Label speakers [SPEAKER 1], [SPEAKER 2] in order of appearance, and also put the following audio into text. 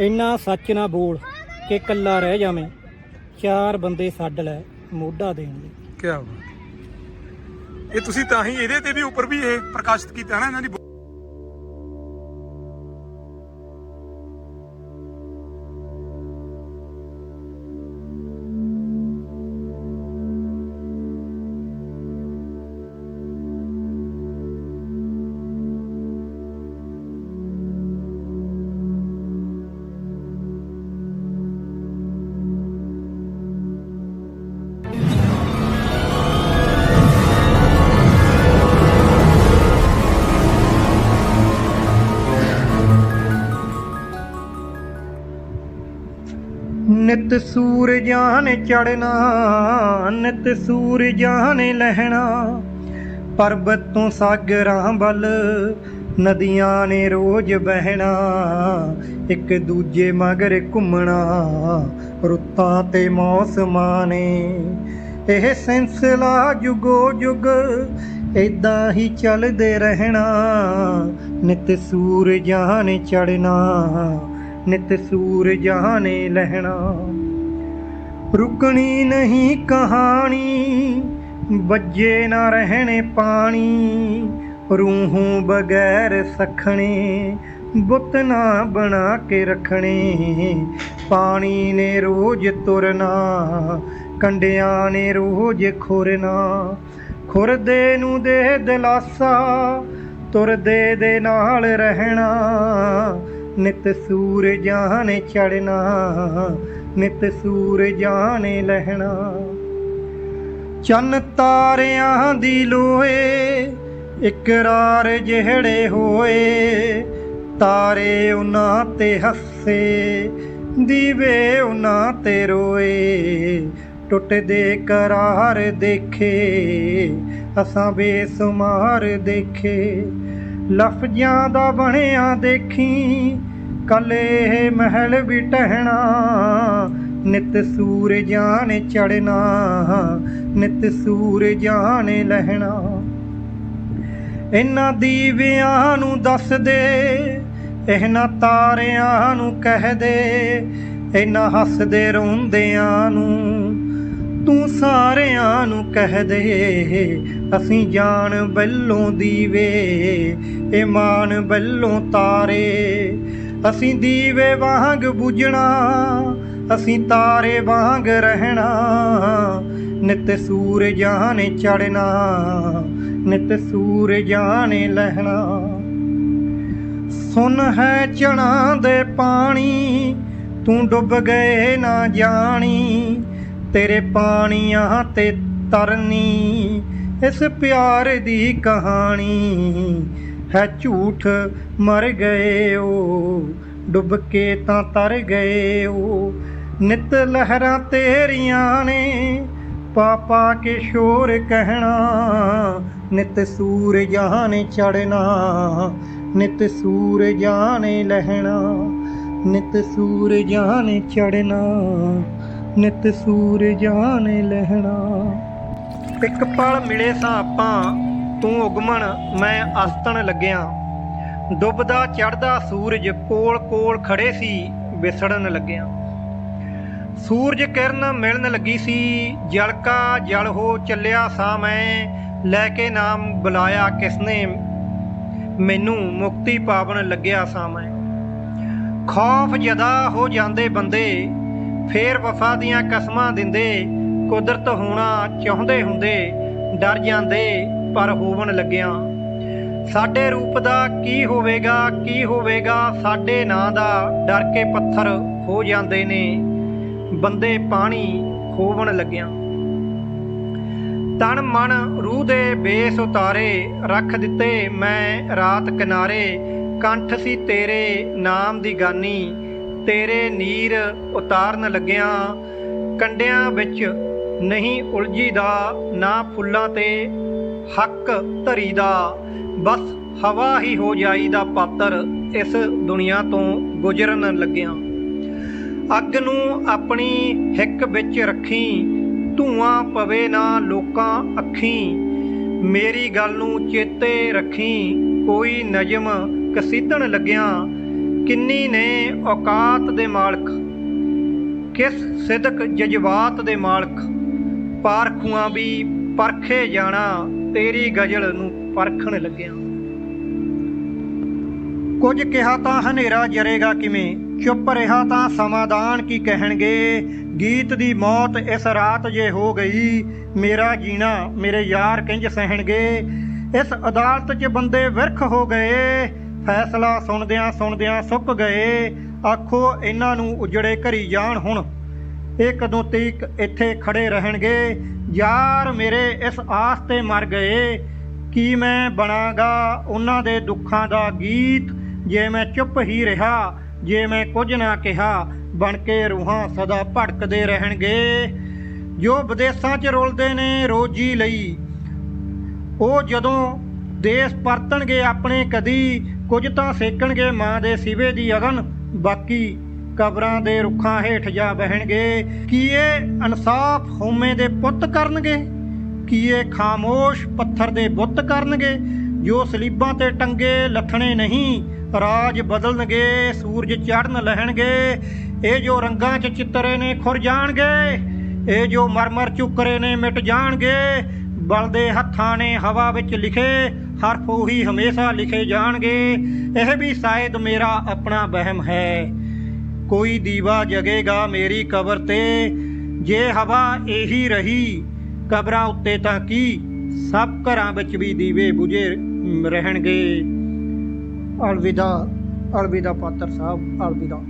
[SPEAKER 1] ਇੰਨਾ ਸੱਚ ਨਾ ਬੋਲ ਕਿ ਕੱਲਾ ਰਹਿ ਜਾਵੇਂ। ਚਾਰ ਬੰਦੇ ਛੱਡ ਲੈ, ਮੋਢਾ ਦੇਣ ਲਈ।
[SPEAKER 2] ਕਿਆ ਬਾਤ। ਇਹ ਤੁਸੀਂ ਤਾਂ ਹੀ ਇਹਦੇ ਤੇ ਵੀ ਉੱਪਰ ਵੀ ਇਹ ਪ੍ਰਕਾਸ਼ਿਤ ਕੀਤਾ ਹੈ ਨਾ, ਇਹਨਾਂ ਦੀ
[SPEAKER 1] ਨਿਤ ਸੂਰਜਾਂ ਨੇ ਚੜਨਾ ਨਿਤ ਸੂਰਜਾਂ ਨੇ ਲਹਿਣਾ। ਪਰਬਤ ਤੋਂ ਸਾਗਰਾਂ ਵੱਲ, ਨਦੀਆਂ ਨੇ ਰੋਜ਼ ਬਹਿਣਾ। ਇੱਕ ਦੂਜੇ ਮਗਰ ਘੁੰਮਣਾ, ਰੁੱਤਾਂ ਤੇ ਮੌਸਮਾਂ ਨੇ। ਇਹ ਸਿਲਸਿਲਾ ਜੁਗੋ ਜੁਗ, ਏਦਾਂ ਹੀ ਚੱਲਦੇ ਰਹਿਣਾ। ਨਿਤ ਸੂਰਜਾਂ ਨੇ ਚੜਨਾ ਨਿਤ ਸੂਰਜਾਂ ਨੇ ਲਹਿਣਾ। ਰੁਕਣੀ ਨਹੀਂ ਕਹਾਣੀ ਬੱਜੇ ਨਾ ਰਹਿਣੇ ਪਾਣੀ। ਰੂਹੋਂ ਬਗੈਰ ਸਖਣੇ, ਬੁੱਤ ਨਾ ਬਣਾ ਕੇ ਰੱਖਣੇ। ਪਾਣੀ ਨੇ ਰੋਜ਼ ਤੁਰਨਾ, ਕੰਡਿਆਂ ਨੇ ਰੋਜ਼ ਖੁਰਨਾ। ਖੁਰਦੇ ਨੂੰ ਦੇ ਦਿਲਾਸਾ, ਤੁਰਦੇ ਦੇ ਨਾਲ ਰਹਿਣਾ। ਨਿਤ ਸੂਰਜਾਂ ਨੇ ਚੜਨਾ ਨਿਤ ਸੂਰਜਾਂ ਨੇ ਲਹਿਣਾ। ਚੰਨ ਤਾਰਿਆਂ ਦੀ ਲੋਏ ਇਕਰਾਰ ਜਿਹੜੇ ਹੋਏ, ਤਾਰੇ ਉਹਨਾਂ ਤੇ ਹੱਸੇ, ਦੀਵੇ ਉਹਨਾਂ ਤੇ ਰੋਏ। ਟੁੱਟਦੇ ਕਰਾਰ ਦੇਖੇ, ਅਸਾਂ ਬੇਸੁਮਾਰ ਦੇਖੇ। ਲਫ਼ਜ਼ਾਂ ਦਾ ਬਣਿਆ ਦੇਖੀ ਕੱਲੇ ਇਹ ਮਹਿਲ ਵੀ ਟਹਿਣਾ, ਨਿਤ ਸੂਰਜਾਂ ਨੇ ਚੜਨਾ ਨਿਤ ਸੂਰਜਾਂ ਨੇ ਲਹਿਣਾ। ਇਹਨਾਂ ਦੀਵਿਆਂ ਨੂੰ ਦੱਸ ਦੇ, ਇਹਨਾਂ ਤਾਰਿਆਂ ਨੂੰ ਕਹਿ ਦੇ, ਇਹਨਾਂ ਹੱਸਦੇ ਰੋਂਦਿਆਂ ਨੂੰ ਤੂੰ ਸਾਰਿਆਂ ਨੂੰ ਕਹਿ ਦੇ, ਅਸੀਂ ਜਾਣ ਬੱਲੋਂ ਦੀਵੇ ਇਮਾਨ ਬੱਲੋਂ ਤਾਰੇ। ਅਸੀਂ ਦੀਵੇ ਵਾਂਗ ਬੁਝਣਾ, ਅਸੀਂ ਤਾਰੇ ਵਾਂਗ ਰਹਿਣਾ। ਨਿਤ ਸੂਰਜਾਂ ਨੇ ਚੜਨਾ ਨਿਤ ਸੂਰਜਾਂ ਨੇ ਲਹਿਣਾ। ਸੁਨ ਹੈ ਚਣਾ ਦੇ ਪਾਣੀ, ਤੂੰ ਡੁੱਬ ਗਏ ਨਾ ਜਾਣੀ। ਤੇਰੇ ਪਾਣੀਆਂ ਤੇ ਤਰਨੀ, ਇਸ ਪਿਆਰ ਦੀ ਕਹਾਣੀ। ਹੈ ਝੂਠ ਮਰ ਗਏ ਓ, ਡੁੱਬ ਕੇ ਤਾਂ ਤਰ ਗਏ ਉਹ ਨਿਤ ਲਹਿਰਾਂ ਤੇਰੀਆਂ ਨੇ ਪਾਪਾ ਪਾ ਕੇ ਸ਼ੋਰ ਕਹਿਣਾ। ਨਿਤ ਸੂਰਜਾਂ ਨੇ ਚੜਨਾ ਨਿਤ ਸੂਰਜਾਂ ਨੇ ਲਹਿਣਾ। ਨਿਤ ਸੂਰਜਾਂ ਨੇ ਚੜਨਾ ਨਿਤ ਸੂਰਜਾਂ ਨੇ ਲਹਿਣਾ। ਇੱਕ ਪਲ ਮਿਲੇ ਸਾਂ ਆਪਾਂ, ਤੂੰ ਉਗਮਣ, ਮੈਂ ਅਸਤਣ ਲੱਗਿਆ। ਡੁੱਬਦਾ ਚੜਦਾ ਸੂਰਜ ਕੋਲ ਕੋਲ ਖੜੇ ਸੀ, ਵਿਸੜਨ ਲੱਗਿਆ। ਸੂਰਜ ਕਿਰਨ ਮਿਲਣ ਲੱਗੀ ਸੀ, ਜਲਕਾ ਜਲ ਹੋ ਚੱਲਿਆ ਸਾਂ ਮੈਂ, ਲੈ ਕੇ ਨਾਮ ਬੁਲਾਇਆ ਕਿਸਨੇ, ਮੈਨੂੰ ਮੁਕਤੀ ਪਾਵਨ ਲੱਗਿਆ ਸਾਂ ਮੈਂ। ਖੌਫ ਜਦਾ ਹੋ ਜਾਂਦੇ ਬੰਦੇ ਫੇਰ ਵਫਾ ਦੀਆਂ ਕਸਮਾਂ ਦਿੰਦੇ, ਕੁਦਰਤ ਹੋਣਾ ਚਾਹੁੰਦੇ ਹੁੰਦੇ, ਡਰ ਜਾਂਦੇ, ਪਰ ਹੋਵਣ ਲੱਗਿਆ। ਸਾਡੇ ਰੂਪ ਦਾ ਕੀ ਹੋਵੇਗਾ ਕੀ ਹੋਵੇਗਾ, ਸਾਡੇ ਨਾਂ ਦਾ ਡਰ ਕੇ ਪੱਥਰ ਹੋ ਜਾਂਦੇ ਨੇ, ਬੰਦੇ ਪਾਣੀ ਖੋਵਣ ਲੱਗਿਆ। ਤਨ ਮਨ ਰੂਹ ਦੇ ਬੇਸ ਉਤਾਰੇ, ਰੱਖ ਦਿੱਤੇ ਮੈਂ ਰਾਤ ਕਿਨਾਰੇ, ਕੰਠ ਸੀ ਤੇਰੇ ਨਾਮ ਦੀ ਗਾਨੀ ਤੇਰੇ ਨੀਰ ਉਤਾਰਨ ਲੱਗਿਆ, ਕੰਡਿਆਂ ਵਿੱਚ ਨਹੀਂ ਉਲਝੀ ਦਾ ਨਾ ਫੁੱਲਾਂ ਤੇ ਹੱਕ ਧਰੀ ਦਾ ਬਸ ਹਵਾ ਹੀ ਹੋ ਜਾਈ ਦਾ ਪਾਤਰ ਇਸ ਦੁਨੀਆ ਤੋਂ ਗੁਜ਼ਰਨ ਲੱਗਿਆ। ਅੱਗ ਨੂੰ ਆਪਣੀ ਹਿੱਕ ਵਿੱਚ ਰੱਖੀ, ਧੂਆਂ ਪਵੇ ਨਾ ਲੋਕਾਂ ਅੱਖੀਂ। ਮੇਰੀ ਗੱਲ ਨੂੰ ਚੇਤੇ ਰੱਖੀ, ਕੋਈ ਨਜਮ ਕਸੀਦਣ ਲੱਗਿਆ ਕਿੰਨੀ ਨੇ ਔਕਾਤ ਦੇ ਮਾਲਕ? ਕਿਸ ਸਿਦਕ ਜਜ਼ਬਾਤ ਦੇ ਮਾਲਕ? ਪਾਰਖੂਆਂ ਵੀ ਪਰਖੇ ਜਾਣਾ, ਤੇਰੀ ਗਜ਼ਲ ਨੂੰ ਪਰਖਣ ਲੱਗਿਆ। ਕੁਝ ਕਿਹਾ ਤਾਂ ਹਨੇਰਾ ਜਰੇਗਾ ਕਿਵੇਂ? ਚੁੱਪ ਰਿਹਾ ਤਾਂ ਸਮਾਧਾਨ ਕੀ ਕਹਿਣਗੇ? ਗੀਤ ਦੀ ਮੌਤ ਇਸ ਰਾਤ ਜੇ ਹੋ ਗਈ, ਮੇਰਾ ਜੀਣਾ ਮੇਰੇ ਯਾਰ ਕਿੰਜ ਸਹਿਣਗੇ? ਇਸ ਅਦਾਲਤ 'ਚ ਬੰਦੇ ਵਿਰਖ ਹੋ ਗਏ ਫੈਸਲਾ ਸੁਣਦਿਆਂ ਸੁਣਦਿਆਂ ਸੁੱਕ ਗਏ। ਆਖੋ, ਇਹਨਾਂ ਨੂੰ ਉਜੜੇ ਘਰੀ ਜਾਣ ਹੁਣ। ਇਹ ਕਦੋਂ ਤੀਕ ਇੱਥੇ ਖੜੇ ਰਹਿਣਗੇ। ਯਾਰ ਮੇਰੇ ਇਸ ਆਸ ਤੇ ਮਰ ਗਏ। ਕੀ ਮੈਂ ਬਣਾਗਾ ਉਹਨਾਂ ਦੇ ਦੁੱਖਾਂ ਦਾ ਗੀਤ? ਜੇ ਮੈਂ ਚੁੱਪ ਹੀ ਰਿਹਾ, ਜੇ ਮੈਂ ਕੁਝ ਨਾ ਕਿਹਾ, ਬਣ ਕੇ ਰੂਹਾਂ ਸਦਾ ਭਟਕਦੇ ਰਹਿਣਗੇ। ਜੋ ਵਿਦੇਸ਼ਾਂ 'ਚ ਰੁਲਦੇ ਨੇ ਰੋਜੀ ਲਈ, ਉਹ ਜਦੋਂ ਦੇਸ਼ ਪਰਤਣਗੇ ਆਪਣੇ ਕਦੀ ਕੁਝ ਤਾਂ ਸੇਕਣਗੇ ਮਾਂ ਦੇ ਸਿਵੇ ਦੀ ਅਗਨ, ਬਾਕੀ ਕਬਰਾਂ ਦੇ ਰੁੱਖਾਂ ਹੇਠ ਜਾ ਬਹਿਣਗੇ। ਕੀ ਇਹ ਇਨਸਾਫ ਹਉਮੈ ਦੇ ਪੁੱਤ ਕਰਨਗੇ? ਕੀ ਇਹ ਖਾਮੋਸ਼ ਪੱਥਰ ਦੇ ਬੁੱਤ ਕਰਨਗੇ? ਜੋ ਸਲੀਬਾਂ ਤੇ ਟੰਗੇ ਲੱਥਣੇ ਨਹੀਂ, ਰਾਜ ਬਦਲਣਗੇ, ਸੂਰਜ ਚੜ੍ਹਨ ਲਹਿਣਗੇ। ਇਹ ਜੋ ਰੰਗਾਂ 'ਚ ਚਿੱਤਰੇ ਨੇ ਖੁਰ ਜਾਣਗੇ, ਇਹ ਜੋ ਮਰਮਰ ਚੁੱਕਰੇ ਨੇ ਮਿਟ ਜਾਣਗੇ। ਬਲਦੇ ਹੱਥਾਂ ਨੇ ਹਵਾ ਵਿੱਚ ਲਿਖੇ ਹਰਫ ਉਹੀ ਹਮੇਸ਼ਾ ਲਿਖੇ ਜਾਣਗੇ, ਇਹ ਵੀ ਸ਼ਾਇਦ ਮੇਰਾ ਆਪਣਾ ਵਹਿਮ ਹੈ। ਕੋਈ ਦੀਵਾ ਜਗੇਗਾ ਮੇਰੀ ਕਬਰ ਤੇ, ਜੇ ਹਵਾ ਇਹੀ ਰਹੀ, ਕਬਰਾਂ ਉੱਤੇ ਤਾਂ ਕੀ ਸਭ ਘਰਾਂ ਵਿੱਚ ਵੀ ਦੀਵੇ ਬੁਝੇ ਰਹਿਣਗੇ। ਅਲਵਿਦਾ ਅਲਵਿਦਾ ਪਾਤਰ ਸਾਹਿਬ, ਅਲਵਿਦਾ।